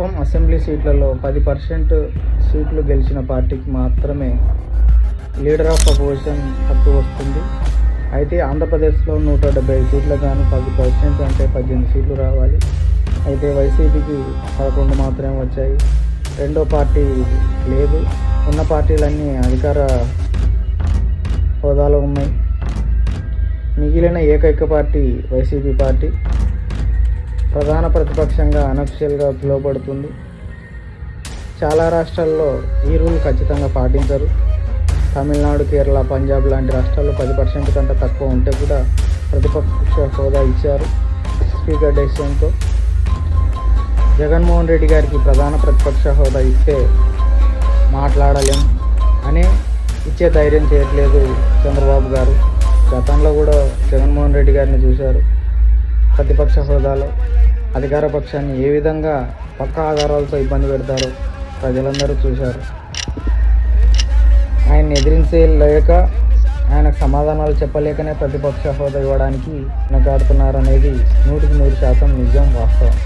మొత్తం అసెంబ్లీ సీట్లలో పది పర్సెంట్ సీట్లు గెలిచిన పార్టీకి మాత్రమే లీడర్ ఆఫ్ అపోజిషన్ హక్కు వస్తుంది. అయితే ఆంధ్రప్రదేశ్లో నూట డెబ్బై సీట్లు గాను పది పర్సెంట్ అంటే పద్దెనిమిది సీట్లు రావాలి. అయితే వైసీపీకి పదకొండు మాత్రమే వచ్చాయి. రెండో పార్టీ లేదు. ఉన్న పార్టీలన్నీ అధికార హోదాలో ఉన్నాయి. మిగిలిన ఏకైక పార్టీ వైసీపీ పార్టీ. ప్రధాన ప్రతిపక్షంగా అనఫిషియల్గా పిలువబడుతుంది. చాలా రాష్ట్రాల్లో ఈ రూల్ ఖచ్చితంగా పాటించరు. తమిళనాడు కేరళ పంజాబ్ లాంటి రాష్ట్రాల్లో పది పర్సెంట్ కంటే తక్కువ ఉంటే కూడా ప్రతిపక్ష హోదా ఇచ్చారు స్పీకర్ డెసిషన్తో. జగన్మోహన్ రెడ్డి గారికి ప్రధాన ప్రతిపక్ష హోదా ఇస్తే మాట్లాడలేం అని ఇచ్చే ధైర్యం చేయట్లేదు చంద్రబాబు గారు. గతంలో కూడా జగన్మోహన్ రెడ్డి గారిని చూశారు ప్రతిపక్ష హోదాలో. అధికార పక్షాన్ని ఏ విధంగా పక్క ఆధారాలతో ఇబ్బంది పెడతారో ప్రజలందరూ చూశారు. ఆయన్ని ఎదిరించలేక ఆయనకు సమాధానాలు చెప్పలేకనే ప్రతిపక్ష హోదా ఇవ్వడానికి వెనకాడుతున్నారనేది నూటికి నూరు శాతం నిజం వాస్తవం.